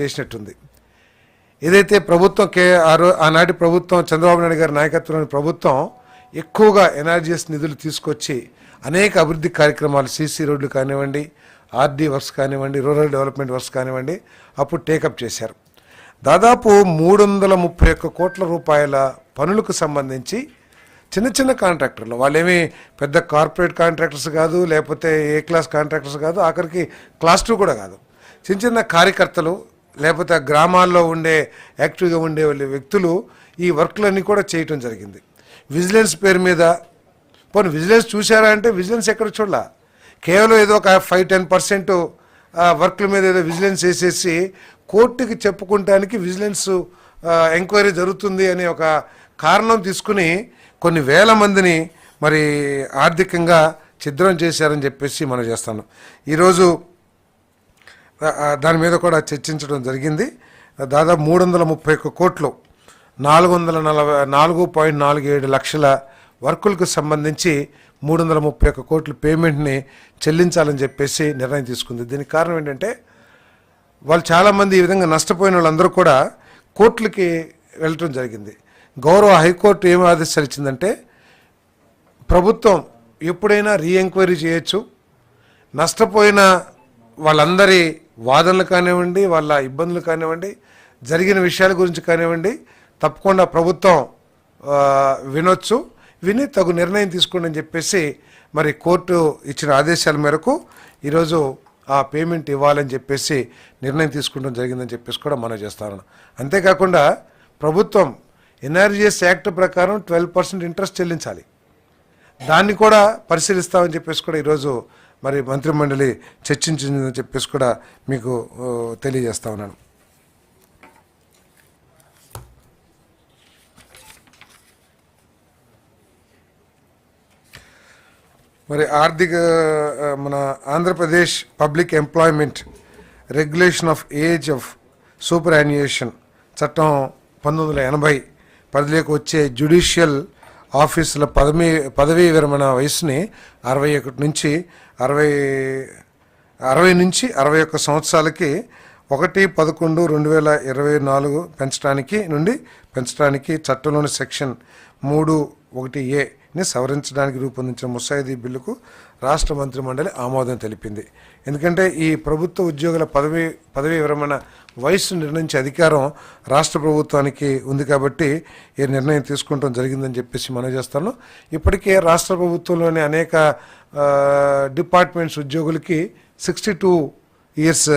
చేసినట్టుంది. ఏదైతే ప్రభుత్వం కే ఆనాటి ప్రభుత్వం చంద్రబాబు నాయుడు గారి నాయకత్వంలోని ప్రభుత్వం ఎక్కువగా ఎన్ఆర్జీఎస్ నిధులు తీసుకొచ్చి అనేక అభివృద్ధి కార్యక్రమాలు సీసీ రోడ్లు కానివ్వండి ఆర్డీ వర్క్స్ కానివ్వండి రూరల్ డెవలప్మెంట్ వర్క్స్ కానివ్వండి అప్పుడు టేకప్ చేశారు. దాదాపు మూడు వందల ముప్పై ఒక్క కోట్ల రూపాయల పనులకు సంబంధించి చిన్న చిన్న కాంట్రాక్టర్లు. వాళ్ళేమి పెద్ద కార్పొరేట్ కాంట్రాక్టర్స్ కాదు లేకపోతే ఏ క్లాస్ కాంట్రాక్టర్స్ కాదు ఆఖరికి క్లాస్ టూ కూడా కాదు. చిన్న చిన్న కార్యకర్తలు లేకపోతే గ్రామాల్లో ఉండే యాక్టివ్గా ఉండే వాళ్ళ వ్యక్తులు ఈ వర్క్లన్నీ కూడా చేయటం జరిగింది. విజిలెన్స్ పేరు మీద పోనీ విజిలెన్స్ చూసారా అంటే విజిలెన్స్ ఎక్కడ చూడాల? కేవలం ఏదో ఒక ఫైవ్ టెన్ పర్సెంట్ వర్క్ల మీద ఏదో విజిలెన్స్ వేసేసి కోర్టుకి చెప్పుకుంటానికి విజిలెన్స్ ఎంక్వైరీ జరుగుతుంది అనే ఒక కారణం తీసుకుని కొన్ని వేల మందిని మరి ఆర్థికంగా ఛిద్రం చేశారని చెప్పేసి మనం చేస్తాను. ఈరోజు దాని మీద కూడా చర్చించడం జరిగింది. దాదాపు మూడు వందల ముప్పై ఒక్క కోట్లు నాలుగు వందల నలభై నాలుగు పాయింట్ నాలుగు ఏడు లక్షల వర్కులకు సంబంధించి మూడు వందల ముప్పై ఒక్క కోట్ల పేమెంట్ని చెల్లించాలని చెప్పేసి నిర్ణయం తీసుకుంది. దీనికి కారణం ఏంటంటే వాళ్ళు చాలామంది ఈ విధంగా నష్టపోయిన వాళ్ళందరూ కూడా కోర్టులకి వెళ్ళటం జరిగింది. గౌరవ హైకోర్టు ఏం ఆదేశాలు ఇచ్చిందంటే ప్రభుత్వం ఎప్పుడైనా రీఎంక్వైరీ చేయొచ్చు. నష్టపోయిన వాళ్ళందరి వాదనలు కానివ్వండి వాళ్ళ ఇబ్బందులు కానివ్వండి జరిగిన విషయాల గురించి కానివ్వండి తప్పకుండా ప్రభుత్వం వినొచ్చు విని తగు నిర్ణయం తీసుకోండి అని చెప్పేసి మరి కోర్టు ఇచ్చిన ఆదేశాల మేరకు ఈరోజు ఆ పేమెంట్ ఇవ్వాలని చెప్పేసి నిర్ణయం తీసుకోవడం జరిగిందని చెప్పేసి కూడా మనం చేస్తాను అంతేకాకుండా ప్రభుత్వం ఎన్ఆర్జీఎస్ యాక్ట్ ప్రకారం ట్వెల్వ్ పర్సెంట్ ఇంట్రెస్ట్ చెల్లించాలి. దాన్ని కూడా పరిశీలిస్తామని చెప్పేసి కూడా ఈరోజు మరి మంత్రిమండలి చర్చించిందని చెప్పేసి కూడా మీకు తెలియజేస్తా ఉన్నాను. మరి ఆర్థిక మన Andhra Pradesh public employment regulation of age of superannuation చట్టం పంతొమ్మిది వందల ఎనభై పరిధిలోకి వచ్చే జ్యుడిషియల్ ఆఫీసుల పదవి పదవీ విరమణ వయసుని అరవై ఒకటి నుంచి అరవై అరవై నుంచి అరవై ఒక్క సంవత్సరాలకి ఒకటి పదకొండు రెండు వేల ఇరవై నాలుగు పెంచడానికి నుండి పెంచడానికి చట్టంలోని సెక్షన్ మూడు ఒకటి ఏ ని సవరించడానికి రూపొందించిన ముసాయిదీ బిల్లుకు రాష్ట్ర మంత్రి మండలి ఆమోదం తెలిపింది. ఎందుకంటే ఈ ప్రభుత్వ ఉద్యోగుల పదవి పదవీ విరమణ వయస్సు నిర్ణయించే అధికారం రాష్ట్ర ప్రభుత్వానికి ఉంది కాబట్టి ఈ నిర్ణయం తీసుకుంటాం జరిగిందని చెప్పేసి మనం చేస్తాను. ఇప్పటికే రాష్ట్ర ప్రభుత్వంలోని అనేక డిపార్ట్మెంట్స్ ఉద్యోగులకి సిక్స్టీ టూ ఇయర్స్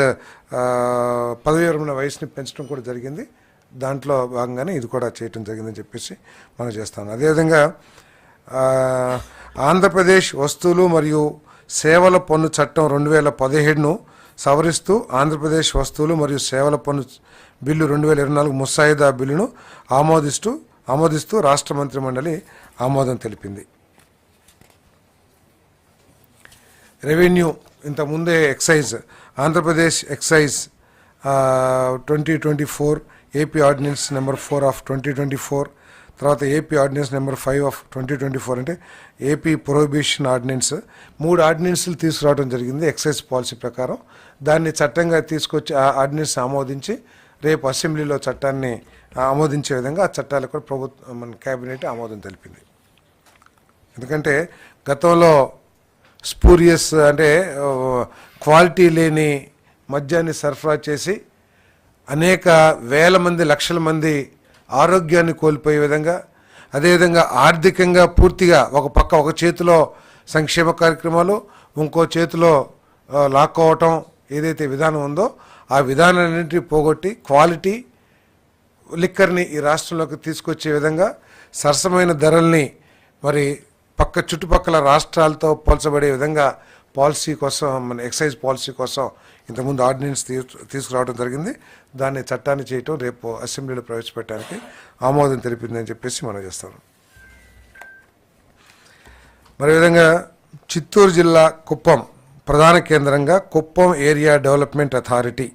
పదవి విరమణ వయసుని పెంచడం కూడా జరిగింది. దాంట్లో భాగంగానే ఇది కూడా చేయటం జరిగిందని చెప్పేసి మనం చేస్తాను. అదేవిధంగా ఆంధ్రప్రదేశ్ వస్తువులు మరియు సేవల పన్ను చట్టం రెండు వేల పదిహేడును సవరిస్తూ ఆంధ్రప్రదేశ్ వస్తువులు మరియు సేవల పన్ను బిల్లు రెండు వేల ఇరవై నాలుగు ముసాయిదా బిల్లును ఆమోదిస్తూ ఆమోదిస్తూ రాష్ట్ర మంత్రి మండలి ఆమోదం తెలిపింది. రెవెన్యూ ఇంతకుముందే excise Andhra Pradesh excise twenty twenty four AP ordinance number four of twenty twenty four తర్వాత AP ordinance number five of twenty twenty four అంటే ఏపీ ప్రొహిబిషన్ ఆర్డినెన్స్ మూడు ఆర్డినెన్స్లు తీసుకురావడం జరిగింది ఎక్సైజ్ పాలసీ ప్రకారం. దాన్ని చట్టంగా తీసుకొచ్చి ఆ ఆర్డినెన్స్ ఆమోదించి రేపు అసెంబ్లీలో చట్టాన్ని ఆమోదించే విధంగా ఆ చట్టాలకు కూడా ప్రభుత్వం మన కేబినెట్ ఆమోదం తెలిపింది. ఎందుకంటే గతంలో స్పూరియస్ అంటే క్వాలిటీ లేని మద్యాన్ని సరఫరా చేసి అనేక వేల మంది లక్షల మంది ఆరోగ్యాన్ని కోల్పోయే విధంగా అదేవిధంగా ఆర్థికంగా పూర్తిగా ఒక పక్క ఒక చేతిలో సంక్షేమ కార్యక్రమాలు ఇంకో చేతిలో లాక్కోవటం ఏదైతే విధానం ఉందో ఆ విధానాన్నింటినీ పోగొట్టి క్వాలిటీ లిక్కర్ని ఈ రాష్ట్రంలోకి తీసుకొచ్చే విధంగా సరసమైన ధరల్ని మరి పక్క చుట్టుపక్కల రాష్ట్రాలతో పోల్చబడే విధంగా పాలసీ కోసం మన ఎక్సైజ్ పాలసీ కోసం ఇంతకుముందు ఆర్డినెన్స్ తీసుకురావడం జరిగింది. దాన్ని చట్టాన్ని చేయటం రేపు అసెంబ్లీలో ప్రవేశపెట్టడానికి ఆమోదం తెలిపిందని చెప్పేసి మనం చేస్తాం. మరి విధంగా చిత్తూరు జిల్లా కుప్పం ప్రధాన కేంద్రంగా కుప్పం ఏరియా డెవలప్మెంట్ అథారిటీ